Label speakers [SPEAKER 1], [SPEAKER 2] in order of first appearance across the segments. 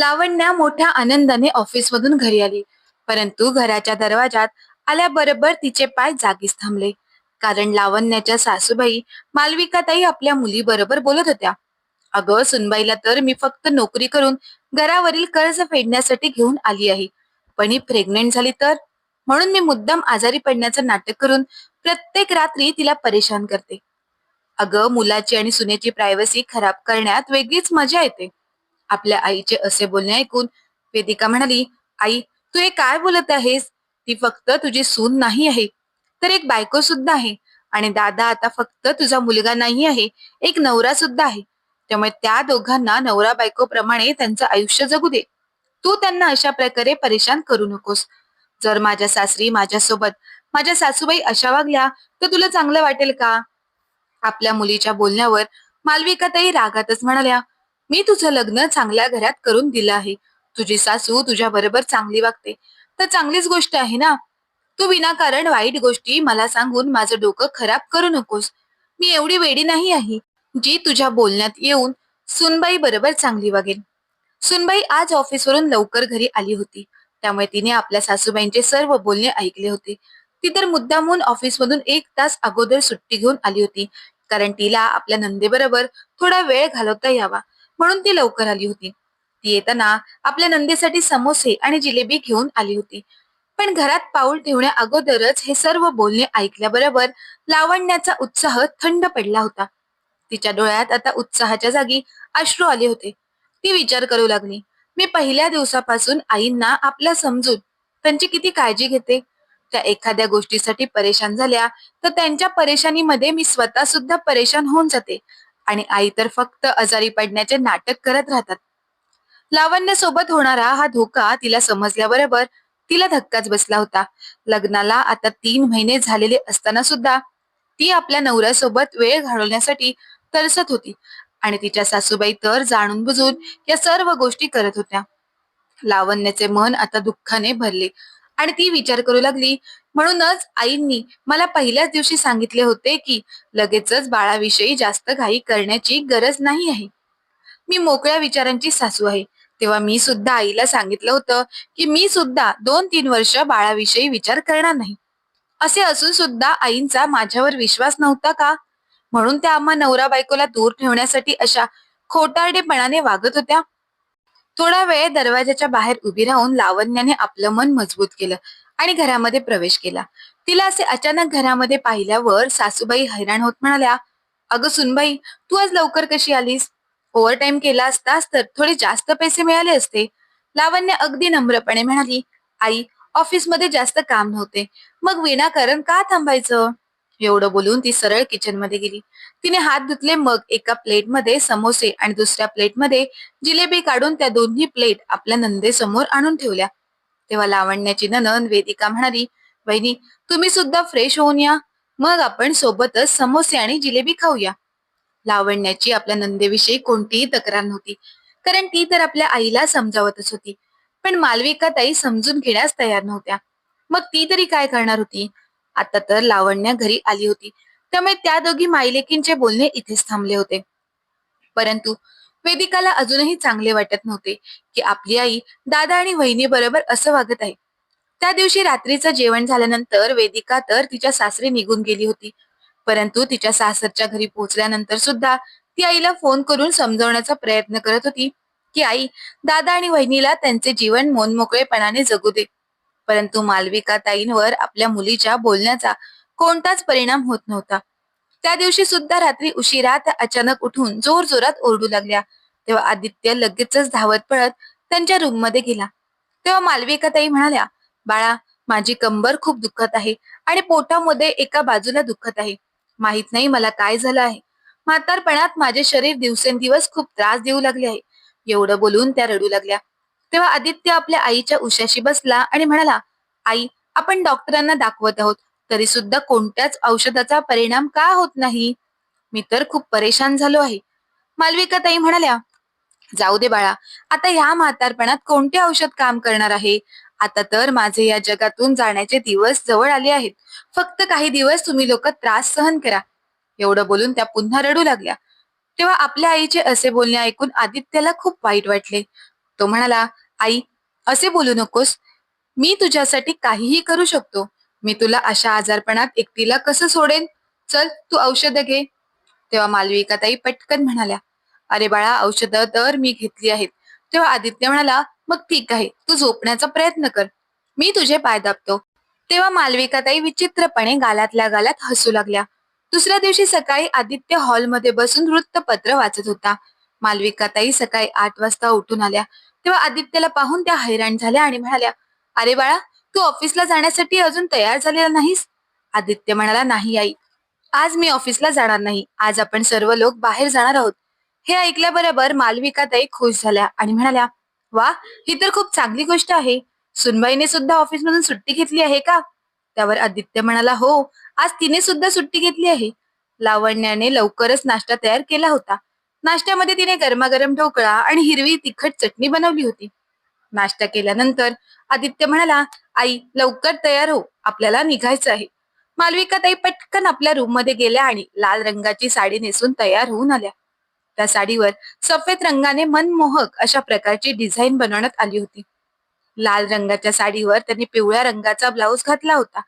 [SPEAKER 1] लावण्या मोठ्या आनंदाने ऑफिसमधून घरी आली. परंतु घराच्या दरवाजात आल्याबरोबर तिचे पाय जागीच थांबले. कारण लावण्याच्या सासूबाई मालविकाताई आपल्या मुलीबरोबर बोलत होत्या. अगं सुनबाईला तर मी फक्त नोकरी करून घरावरील कर्ज फेडण्यासाठी घेऊन आली आहे. पण ही प्रेग्नेंट झाली तर? म्हणून मी मुद्दाम आजारी पडण्याचं नाटक करून प्रत्येक रात्री तिला परेशान करते. अगं मुलाची आणि सुनेची प्रायव्हसी खराब करण्यात वेगळीच मजा येते. आपल्या आईचे असे बोलणे ऐकून वेदिका म्हणाली आई तू हे काय बोलत आहेस? ती फक्त तुझी सून नाही आहे. तर एक बायको सुद्धा आहे. आणि दादा आता फक्त तुझा मुलगा नाही आहे. एक नवरा सुद्धा आहे. त्यामुळे त्या दोघांना नवरा बायको प्रमाणे त्यांचं आयुष्य जगू दे. तू त्यांना अशा प्रकारे परेशान करू नकोस. जर माझ्या सासरी माझ्यासोबत माझ्या सासूबाई अशा वागल्या तर तुला चांगलं वाटेल का? आपल्या मुलीच्या बोलण्यावर मालविकाताई रागातच म्हणाल्या मी तुझं लग्न चांगल्या घरात करून दिलं आहे. तुझी सासू तुझ्या बरोबर चांगली वागते. तर चांगलीच गोष्ट आहे ना? तू विनाकारण वाईट गोष्टी मला सांगून माझं डोकं खराब करू नकोस. मी एवढी वेडी नाही आहे जी तुझ्या बोलण्यात येऊन सुनबाई बरोबर चांगली वागेल सुनबाई आज ऑफिसवरून लवकर घरी आली होती. त्यामुळे तिने आपल्या सासूबाईंचे सर्व बोलणे ऐकले होते. ती तर मुद्दामून ऑफिसमधून एक तास अगोदर सुट्टी घेऊन आली होती. कारण तिला आपल्या नंदेबरोबर थोडा वेळ घालवता यावा. म्हणून ती लवकर आली होती. ती येताना आपल्या नंदेसाठी समोसे आणि जिलेबी घेऊन आली होती. पण घरात पाऊल ठेवण्या अगोदरच हे सर्व बोलणे ऐकल्याबरोबर लावण्याचा उत्साह थंड पडला होता. तिच्या डोळ्यात आता उत्साहाच्या जागी अश्रू आले होते. ती विचार करू लागली. मी पहिल्या दिवसापासून आईंना आपला समजून त्यांची किती काळजी घेते? त्या एखाद्या गोष्टीसाठी परेशान झाल्या तर त्यांच्या परेशानीमध्ये मी स्वतः सुद्धा परेशान होऊन जाते. आणि आई तर फक्त आजारी पडण्याचे नाटक करत राहतात. लावण्य सोबत होणारा हा धोका तिला समजल्याबरोबर तिला धक्काच बसला होता. लग्नाला आता तीन महिने झालेले असताना सुद्धा ती आपल्या नवऱ्यासोबत वेळ घालवण्यासाठी तरसत होती आणि तिच्या सासूबाई तर जाणून बुजून या सर्व गोष्टी करत होत्या. लावण्याचे मन आता दुःखाने भरले. आणि ती विचार करू लागली. म्हणूनच आईंनी मला पहिल्याच दिवशी सांगितले होते की लगेचच बाळाविषयी जास्त घाई करण्याची गरज नाही आहे. मी मोकळ्या विचारांची सासू आहे. तेव्हा मी सुद्धा आईला सांगितलं होतं की मी सुद्धा दोन तीन वर्ष बाळाविषयी विचार करणार नाही. असे असून सुद्धा आईंचा माझ्यावर विश्वास नव्हता का? म्हणून त्या आम्हा नवरा बायकोला दूर ठेवण्यासाठी अशा खोटारडेपणाने वागत होत्या. थोडा वेळ दरवाजाच्या बाहेर उभी राहून लावण्याने आपलं मन मजबूत केलं आणि घरामध्ये प्रवेश केला. तिला असे अचानक घरामध्ये पाहिल्यावर सासूबाई हैराण होत म्हणाल्या अगं सुनबाई तू आज लवकर कशी आलीस? ओव्हरटाईम केला असतास तर थोडे जास्त पैसे मिळाले असते. लावण्य अगदी नम्रपणे म्हणाली आई ऑफिसमध्ये जास्त काम नव्हते. मग विनाकारण का थांबायचं? एवढं बोलून ती सरळ किचनमध्ये गेली. तिने हात धुतले मग एका प्लेटमध्ये समोसे आणि दुसऱ्या प्लेटमध्ये जिलेबी काढून त्या दोन्ही प्लेट आपल्या नंदेसमोर आणून ठेवल्या. तेव्हा लावण्याची ननन वेदिका म्हणाली बहिणी तुम्ही सुद्धा फ्रेश होऊन या. मग आपण सोबतच समोसे आणि जिलेबी खाऊया. लावण्याची आपल्या नंदेविषयी कोणतीही तक्रार नव्हती कारण ती तर आपल्या आईला समजावतच होती. पण मालविका ताई समजून घेण्यास तयार नव्हत्या. मग ती तरी काय करणार होती? आता तर लावण्या घरी आली होती. त्यामुळे त्या दोघी मायलेकींचे बोलणे इथेच थांबले होते. परंतु वेदिकाला अजूनही चांगले वाटत नव्हते की आपली आई दादा आणि वहिनी बरोबर असं वागत आहे. त्या दिवशी रात्रीचं जेवण झाल्यानंतर वेदिका तर तिच्या सासरी निघून गेली होती. परंतु तिच्या सासरच्या घरी पोहोचल्यानंतर सुद्धा ती आईला फोन करून समजवण्याचा प्रयत्न करत होती की आई दादा आणि वहिनीला त्यांचे जीवन मोनमोकळेपणाने जगू दे. परंतु मालविका ताईंवर आपल्या मुलीच्या बोलण्याचा कोणताच परिणाम होत नव्हता. त्या दिवशी सुद्धा रात्री उशिरा त्या अचानक उठून जोर जोरात ओरडू लागल्या. तेव्हा आदित्य लगेचच धावत पळत त्यांच्या रूममध्ये गेला. तेव्हा मालविका ताई म्हणाल्या बाळा माझी कंबर खूप दुखत आहे आणि पोटामध्ये एका बाजूला दुखत आहे. माहीत नाही मला काय झालं आहे. म्हातारपणात माझे शरीर दिवसेंदिवस खूप त्रास देऊ लागले आहे. एवढं बोलून त्या रडू लागल्या. तेव्हा आदित्य आपल्या आईच्या उशाशी बसला आणि म्हणाला आई आपण डॉक्टरांना दाखवत आहोत. तरी सुद्धा कोणत्याच औषधाचा परिणाम का होत नाही? मी तर खूप परेशान झालो आहे. मालविका ताई म्हणाल्या जाऊ दे बाळा आता ह्या म्हातारपणात कोणते औषध काम करणार आहे? आता तर माझे या जगातून जाण्याचे दिवस जवळ आले आहेत. फक्त काही दिवस तुम्ही लोक त्रास सहन करा. एवढं बोलून त्या पुन्हा रडू लागल्या. तेव्हा आपल्या आईचे असे बोलणे ऐकून आदित्यला खूप वाईट वाटले. तो म्हणाला आई असे बोलू नकोस. मी तुझ्यासाठी काहीही करू शकतो. मी तुला अशा आजारपणात एकटीला कसं सोडेन? चल तू औषधं घे. तेव्हा मालविकाताई पटकन म्हणाल्या अरे बाळा औषधं तर मी घेतली आहेत. तेव्हा आदित्य म्हणाला मग ठीक आहे तू झोपण्याचा प्रयत्न कर. मी तुझे पाय दाबतो. तेव्हा मालविकाताई विचित्रपणे गालातल्या गालात हसू लागल्या. दुसऱ्या दिवशी सकाळी आदित्य हॉलमध्ये बसून वृत्तपत्र वाचत होता. मालविकाताई सकाळी आठ वाजता उठून आल्या. तेव्हा आदित्यला पाहून त्या हैराण झाल्या आणि म्हणाल्या अरे बाळा तू ऑफिसला जाण्यासाठी अजून तयार झालेला नाहीस? आदित्य म्हणाला नाही आई. आज मी ऑफिसला जाणार नाही. आज आपण सर्व लोक बाहेर जाणार आहोत. हे ऐकल्याबरोबर मालविकाताई खुश झाल्या आणि म्हणाल्या वा ही तर खूप चांगली गोष्ट आहे. सुनबाईने सुद्धा ऑफिसमधून सुट्टी घेतली आहे का? त्यावर आदित्य म्हणाला हो आज तिने सुद्धा सुट्टी घेतली आहे. लावण्याने लवकरच नाश्ता तयार केला होता. नाश्त्यामध्ये तिने गरमागरम ढोकळा आणि हिरवी तिखट चटणी बनवली होती. नाश्ता केल्यानंतर आदित्य म्हणाला आई लवकर तयार हो आपल्याला निघायचं आहे. मालविका ताई पटकन आपल्या रूममध्ये गेल्या आणि लाल रंगाची साडी नेसून तयार होऊन आल्या. त्या साडीवर सफेद रंगाने मनमोहक अशा प्रकारची डिझाईन बनवण्यात आली होती. लाल रंगाच्या साडीवर त्यांनी पिवळ्या रंगाचा ब्लाऊज घातला होता.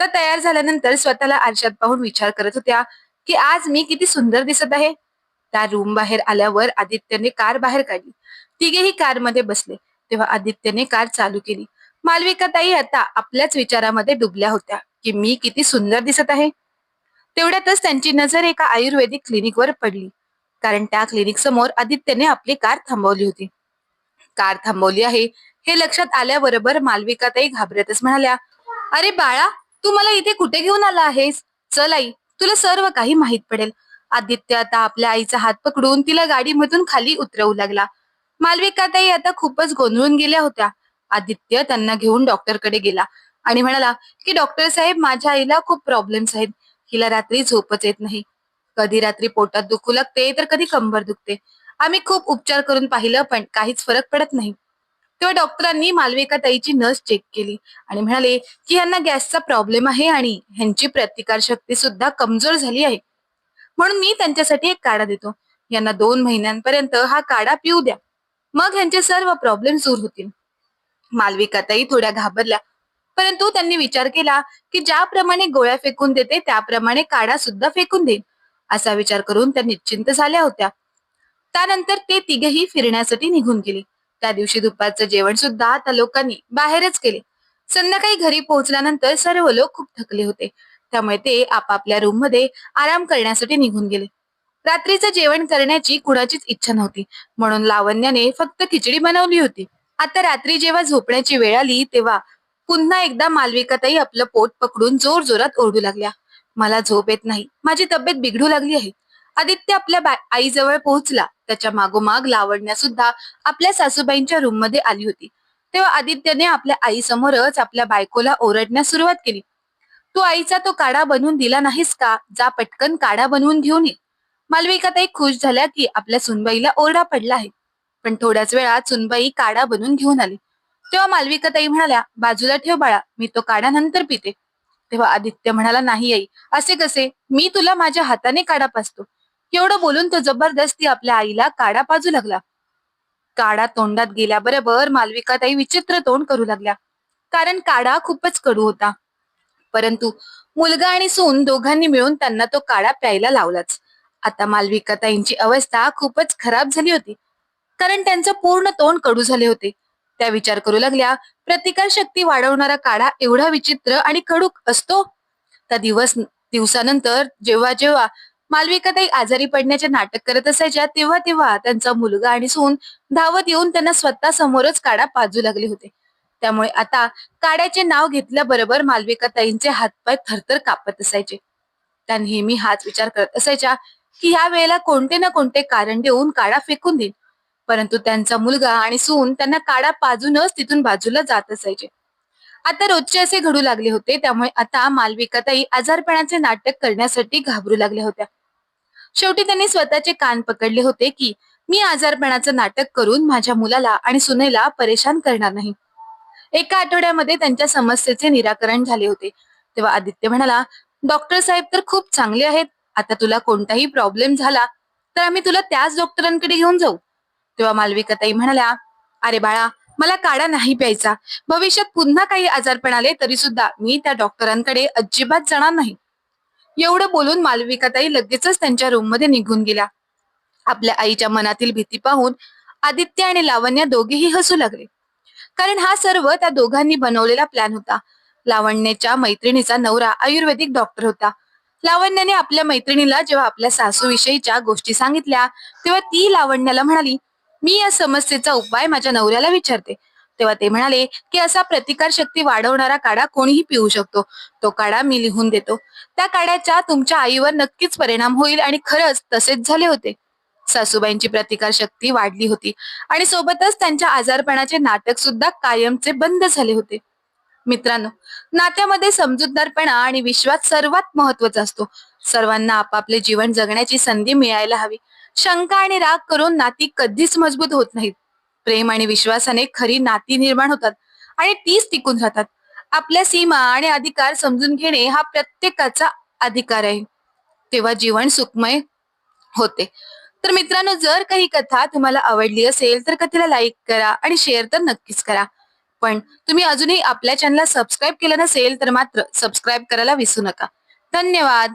[SPEAKER 1] तर तयार झाल्यानंतर स्वतःला आरशात पाहून विचार करत होत्या की आज मी किती सुंदर दिसत आहे. त्या रूम बाहेर आल्यावर आदित्यने कार बाहेर काढली. तिघेही कारमध्ये बसले. तेव्हा आदित्यने कार चालू केली. मालविका ताई आता आपल्याच विचारामध्ये डुबल्या होत्या की मी किती सुंदर दिसत आहे. तेवढ्यातच त्यांची नजर एका आयुर्वेदिक क्लिनिकवर पडली कारण त्या क्लिनिक समोर आदित्यने आपली कार थांबवली होती. कार थांबवली आहे हे लक्षात आल्याबरोबर मालविका ताई घाबरतच म्हणाल्या अरे बाळा तू मला इथे कुठे घेऊन आला आहेस? चल आई तुला सर्व काही माहीत पडेल. आदित्य आता आपल्या आईचा हात पकडून तिला गाडीमधून खाली उतरवू लागला. मालविकाताई आता खूपच गोंधळून गेल्या होत्या. आदित्य त्यांना घेऊन डॉक्टरकडे गेला आणि म्हणाला की डॉक्टर साहेब माझ्या आईला खूप प्रॉब्लेम्स आहेत. हिला रात्री झोपच येत नाही. कधी रात्री पोटात दुखू लागते तर कधी कंबर दुखते. आम्ही खूप उपचार करून पाहिलं पण काहीच फरक पडत नाही. तेव्हा डॉक्टरांनी मालविका ताईची नस चेक केली आणि म्हणाले की यांना गॅसचा प्रॉब्लेम आहे आणि ह्यांची प्रतिकार शक्ती सुद्धा कमजोर झाली आहे. म्हणून मी त्यांच्यासाठी एक काढा देतो. यांना दोन महिन्यांपर्यंत हा काढा पिऊ द्या. मग ह्यांचे सर्व प्रॉब्लेम दूर होतील. मालविकाताई थोड्या घाबरल्या. परंतु त्यांनी विचार केला की ज्याप्रमाणे गोळ्या फेकून देते त्याप्रमाणे काढा सुद्धा फेकून देईल असा विचार करून त्या निश्चिंत झाल्या होत्या. त्यानंतर ते तिघेही फिरण्यासाठी निघून गेले. त्या दिवशी दुपारचं जेवण सुद्धा त्या लोकांनी बाहेरच केले. संध्याकाळी घरी पोहोचल्यानंतर सर्व लोक खूप थकले होते. त्यामुळे ते आपापल्या रूममध्ये आराम करण्यासाठी निघून गेले. रात्रीचं जेवण करण्याची कुणाचीच इच्छा नव्हती. म्हणून लावण्याने फक्त खिचडी बनवली होती. आता रात्री जेव्हा झोपण्याची वेळ आली तेव्हा पुन्हा एकदा मालविकाताई आपलं पोट पकडून जोर जोरात ओरडू लागल्या. मला झोप येत नाही. माझी तब्येत बिघडू लागली आहे. आदित्य आपल्या आईजवळ पोहोचला. त्याच्या मागोमाग लावण्या सुद्धा आपल्या सासूबाईंच्या रूममध्ये आली होती. तेव्हा आदित्यने आपल्या आई समोरच आपल्या बायकोला ओरडण्यास सुरुवात केली. तू आईचा तो काढा बनवून दिला नाहीस का? जा पटकन काढा बनवून घेऊन ये. मालविकाताई खुश झाल्या की आपल्या सुनबाईला ओरडा पडला आहे. पण थोड्याच वेळात सुनबाई काढा बनवून घेऊन आली. तेव्हा मालविकाताई म्हणाल्या बाजूला ठेव बाळा मी तो काढा नंतर पिते. तेव्हा आदित्य म्हणाला नाही आई असे कसे? मी तुला माझ्या हाताने काढा पाजतो एवढं बोलून तो जबरदस्ती आपल्या आईला काढा पाजू लागला. काढा तोंडात गेल्याबरोबर मालविकाताई विचित्र तोंड करू लागल्या. कारण काढा खूपच कडू होता. परंतु मुलगा आणि सून दोघांनी मिळून त्यांना तो काढा प्यायला लावलाच. आता मालविकाताईंची अवस्था खूपच खराब झाली होती. कारण त्यांचं पूर्ण तोंड कडू झाले होते. त्या विचार करू लागल्या प्रतिकार शक्ती वाढवणारा काढा एवढा विचित्र आणि कडूक असतो? त्या दिवस दिवसानंतर जेव्हा जेव्हा मालविकाताई आजारी पडण्याचे नाटक करत असायच्या तेव्हा तेव्हा त्यांचा मुलगा आणि सून धावत येऊन त्यांना स्वतः समोरच काढा पाजू लागले होते. त्यामुळे आता काड्याचे नाव घेतल्याबरोबर मालविकाताईंचे हातपाय थरथर कापत असायचे. त्या नेहमी हाच विचार करत असायच्या की ह्या वेळेला कोणते ना कोणते कारण देऊन काडा फेकून देईल परंतु त्यांचा मुलगा आणि सून त्यांना काडा पाजूनच तिथून बाजूला जात असायचे. आता रोजचे असे घडू लागले होते त्यामुळे आता मालविकाताई आजारपणाचे नाटक करण्यासाठी घाबरू लागल्या होत्या. शेवटी त्यांनी स्वतःचे कान पकडले होते की मी आजारपणाचं नाटक करून माझ्या मुलाला आणि सुनेला परेशान करणार नाही. एका आठवड्यामध्ये त्यांच्या समस्येचे निराकरण झाले होते. तेव्हा आदित्य म्हणाला डॉक्टर साहेब तर खूप चांगले आहेत आता तुला कोणताही प्रॉब्लेम झाला तर आम्ही तुला त्याच डॉक्टरांकडे घेऊन जाऊ. तेव्हा मालविकाताई म्हणाल्या अरे बाळा मला काढा नाही प्यायचा. भविष्यात पुन्हा काही आजारपण आले तरी सुद्धा मी त्या डॉक्टरांकडे अजिबात जाणार नाही. एवढं बोलून मालविकाताई लगेचच त्यांच्या रूममध्ये निघून गेल्या. आपल्या आईच्या मनातील भीती पाहून आदित्य आणि लावण्य दोघेही हसू लागले. कारण हा सर्व त्या दोघांनी बनवलेला प्लॅन होता. लावण्याच्या मैत्रिणीचा नवरा आयुर्वेदिक डॉक्टर होता. लावण्याने आपल्या मैत्रिणीला जेव्हा आपल्या सासूविषयीच्या गोष्टी सांगितल्या तेव्हा ती लावण्याला म्हणाली मी या समस्येचा उपाय माझ्या नवऱ्याला विचारते. तेव्हा ते म्हणाले की असा प्रतिकार शक्ती वाढवणारा काढा कोणीही पिऊ शकतो. तो काढा मी लिहून देतो. त्या काढ्याचा तुमच्या आईवर नक्कीच परिणाम होईल आणि खरंच तसेच झाले होते. सासूबाईंची प्रतिकार शक्ती वाढली होती आणि सोबतच त्यांच्या आजारपणाचे नाटक सुद्धा कायमचे बंद झाले होते. मित्रांनो नात्यामध्ये समजूतदारपणा आणि विश्वास सर्वात महत्त्वाचा असतो. सर्वांना आपापले जीवन जगण्याची संधी मिळायला हवी. शंका आणि राग करून नाती कधीच मजबूत होत नाहीत. प्रेम आणि विश्वासाने खरी नाती निर्माण होतात आणि तीच टिकून राहतात. आपल्या सीमा आणि अधिकार समजून घेणे हा प्रत्येकाचा अधिकार आहे. तेव्हा जीवन सुखमय होते. तर मित्रांनो जर काही कथा तुम्हाला आवडली असेल तर कथेला लाईक करा आणि शेअर तर नक्कीच करा. पण तुम्ही अजूनही आपल्या चॅनलला सबस्क्राईब केलं नसेल तर मात्र सबस्क्राईब करायला विसरू नका. धन्यवाद.